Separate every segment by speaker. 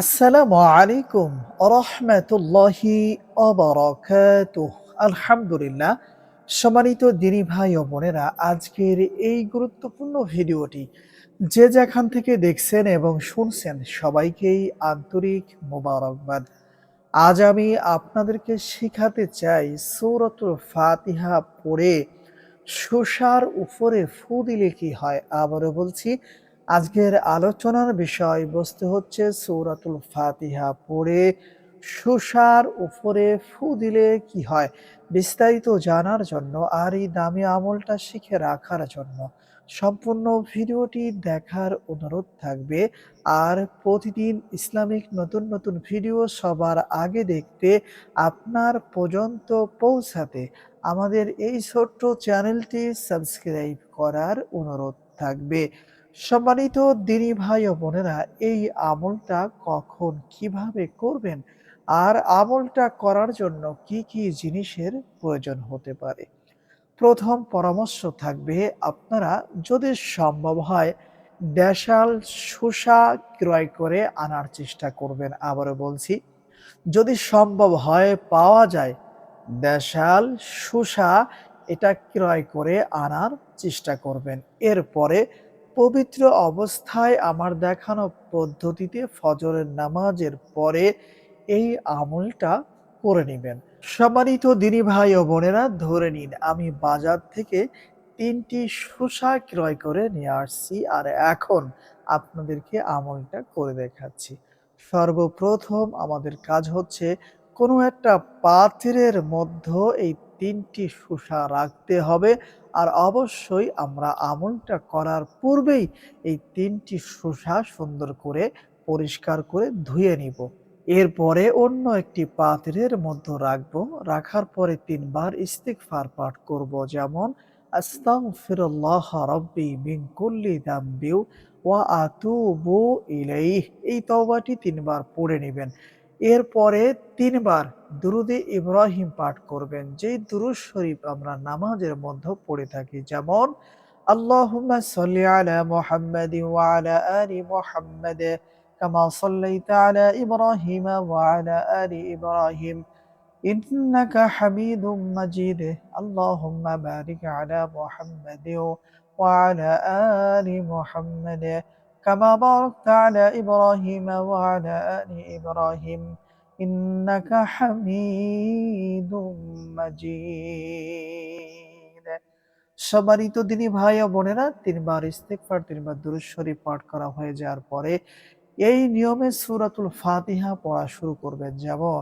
Speaker 1: আসসালামু আলাইকুম রহমতুল্লাহি আলহামদুলিল্লাহ। সম্মানিত দিনী ভাই ও বোনেরা, আজকের এই গুরুত্বপূর্ণ ভিডিওটি যে যেখান থেকে দেখছেন এবং শুনছেন সবাইকেই আন্তরিক মোবারকবাদ। আজ আমি আপনাদেরকে শেখাতে চাই সৌরতুল ফাতিহা পড়ে শোষার উপরে ফু দিলে কি হয়? আবারও বলছি আজকের আলোচনার বিষয়বস্তু হচ্ছে সৌরাতুল ফাতিহা। পড়ে, শোষার উপরে ফু দিলে কি হয়? বিস্তারিত জানার জন্য আর এই দামি আমলটা শিখে রাখার জন্য সম্পূর্ণ ভিডিওটি দেখার অনুরোধ থাকবে। আর প্রতিদিন ইসলামিক নতুন নতুন ভিডিও সবার আগে দেখতে আপনার পর্যন্ত পৌঁছাতে আমাদের এই ছোট্ট চ্যানেলটি সাবস্ক্রাইব করার অনুরোধ থাকবে। সম্মানিত দিনী ভাই ও বোনেরা, এই আমলটা কখন কীভাবে করবেন? আর আমলটা করার জন্য কি কি জিনিসের প্রয়োজন হতে পারে? প্রথম পরামর্শ থাকবে আপনারা যদি সম্ভব হয় দেশাল শসা ক্রয় করে আনার চেষ্টা করবেন। আবারও বলছি, যদি সম্ভব হয় পাওয়া যায় দেশাল শসা এটা ক্রয় করে আনার চেষ্টা করবেন। এরপরে পবিত্র অবস্থায় আমার দেখানো পদ্ধতিতে ফজরের নামাজের পরে এই আমলটা করে নেবেন। সম্মানিত দিনী ভাই ও বোনেরা, ধরে নিন আমি বাজার থেকে তিনটি শসা ক্রয় করে নিয়ে আসছি আর এখন আপনাদেরকে আমলটা করে দেখাচ্ছি। সর্বপ্রথম আমাদের কাজ হচ্ছে কোনো একটা পাত্রের মধ্যে এই তিনটি শসা রাখতে হবে। আর অবশ্যই আমরা আমলটা করার পূর্বেই এই তিনটি শসা সুন্দর করে পরিষ্কার করে ধুয়ে নিব। এরপরে অন্য একটি পাত্রের মধ্যে রাখব। রাখার পরে তিনবার ইস্তিগফার পাঠ করব। যেমন, আস্তাগফিরুল্লাহ রাব্বি মিন কুল্লি দামবি ওয়া আতুবু ইলাইহ। এই তওবাটি তিনবার পড়ে নেবেন। এরপরে তিনবার দুরুদে ইব্রাহিম পাঠ করবেন। যেই দুরুদ শরীফ আমরা নামাজের মধ্যে পড়ে থাকি, যেমন, আল্লাহুম্মা সাল্লি আলা মুহাম্মাদি ওয়া আলা আলি মুহাম্মাদ কামা সাল্লাইতা আলা ইব্রাহিম ওয়া আলা আলি ইব্রাহিম। ইন্নাকা হামিদুম মাজিদ। আল্লাহুম্মা বারিক আলা মুহাম্মাদ ওয়া আলা আলি মুহাম্মাদ। كما باركت على إبراهيم وعلى آل إبراهيم إنك حميد مجيد সম্মানিত দিনী ভাই ও বোনেরা তিনবার ইস্তেকফার তিনবার দুরুদ শরীফ পাঠ করা হয়ে যাওয়ার পরে এই নিয়মে সূরাতুল ফাতিহা পড়া শুরু করবেন যেমন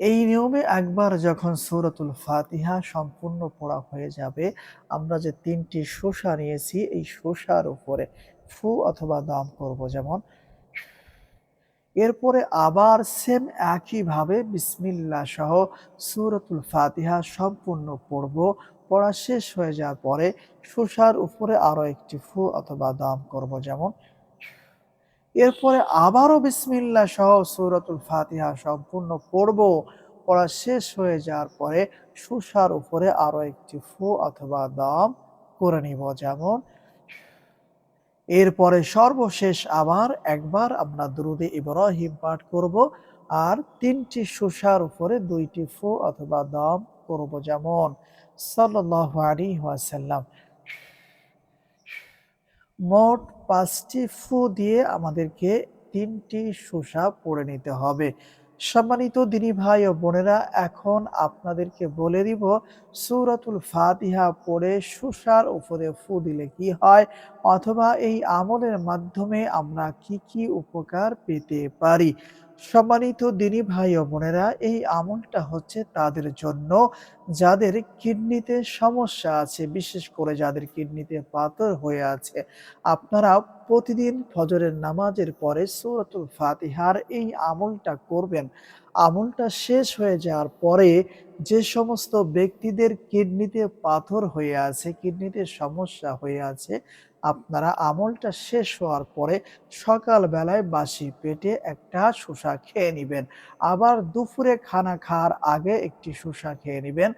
Speaker 1: এই নিয়মে একবার যখন সূরাতুল ফাতিহা সম্পূর্ণ পড়া হয়ে যাবে, আমরা যে তিনটি শসা নিয়েছি, এই শসার উপরে ফু অথবা দম করব। যেমন, এরপরে আবার সেম একইভাবে বিসমিল্লা সহ সূরাতুল ফাতিহা সম্পূর্ণ পড়ব। পড়া শেষ হয়ে যাওয়ার পরে শসার উপরে আরও একটি ফু অথবা দাম করব। যেমন এরপরে আবারও বিসমিল্লা সহ সূরাতুল ফাতিহা সম্পূর্ণ পড়ব। পড়া শেষ হয়ে যাওয়ার পরে শসার উপরে আরও একটি ফু অথবা দম করে নিব যেমন, এরপরে সর্বশেষ আবার একবার আমরা দুরুদে ইব্রাহিম পাঠ করব আর তিনটি শসার উপরে দুইটি ফু অথবা দম করব যেমন, সাল্লাল্লাহু আলাইহি ওয়াসাল্লাম। মোট পাঁচটি ফু দিয়ে আমাদেরকে তিনটি সুসা পড়ে নিতে হবে। সম্মানিত দিনী ভাই ও বোনেরা, এখন আপনাদেরকে বলে দিব, সুরাতুল ফাতিহা পড়ে সুসার উপরে ফু দিলে কি হয়? অথবা এই আমলের মাধ্যমে আমরা কি কি উপকার পেতে পারি? সম্মানিত দিনী ভাই ও বোনেরা এই আমলটা হচ্ছে তাদের জন্য যাদের কিডনিতে সমস্যা আছে বিশেষ করে যাদের কিডনিতে পাথর হয়ে আছে। আপনারা প্রতিদিন ফজরের নামাজের পরে সূরাতুল ফাতিহার এই আমলটা করবেন। আমলটা শেষ হয়ে যাওয়ার পরে যে সমস্ত ব্যক্তিদের কিডনিতে পাথর হয়ে আছে, কিডনিতে সমস্যা হয়ে আছে, আপনারা আমলটা শেষ হওয়ার পরে সকাল বেলায় বাসি পেটে একটা শসা খেয়ে নেবেন। আবার দুপুরে খানা খাওয়ার আগে একটি শসা খেয়ে নেবেন।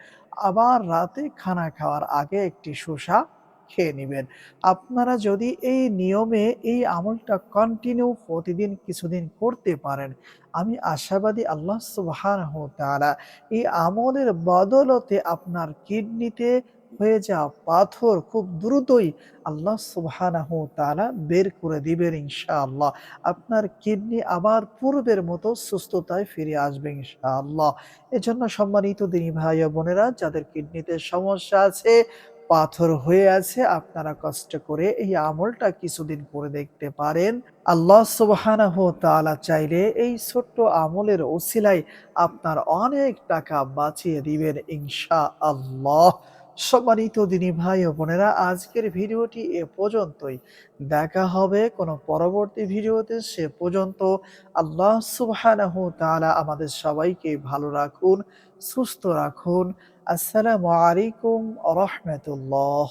Speaker 1: আবার রাতে খানা খাওয়ার আগে একটি শসা খেয়ে নেবেন। আপনারা যদি এই নিয়মে এই আমলটা কন্টিনিউ প্রতিদিন কিছুদিন করতে পারেন, আমি আশাবাদী আল্লাহ তাআলা এই আমলের বদলতে আপনার কিডনিতে হয়ে যাওয়া পাথর খুব দ্রুতই আল্লাহ ওয়া তাআলা বের করে দিবেন ইনশাআল্লাহ। আপনার কিডনি আবার পূর্বের মতো সুস্থতায় ফিরে আসবে ইনশাআল্লাহ। এজন্য সম্মানিত দিনী ভাই বোনেরা যাদের কিডনিতে সমস্যা আছে, পাথর হয়ে আছে, আপনারা কষ্ট করে এই আমলটা কিছুদিন করে দেখতে পারেন। আল্লাহ ওয়া চাইলে এই ছোট্ট আমলের ওসিলায় আপনার অনেক টাকা বাঁচিয়ে দিবেন ইনশাআল্লাহ। সম্মানিত দিনী ভাই ও বোনেরা আজকের ভিডিওটি এ পর্যন্তই। দেখা হবে কোনো পরবর্তী ভিডিওতে সে পর্যন্ত আল্লাহ সুবাহ তাআলা আমাদের সবাইকে ভালো রাখুন, সুস্থ রাখুন। আসসালামু আলাইকুম রাহমাতুল্লাহ।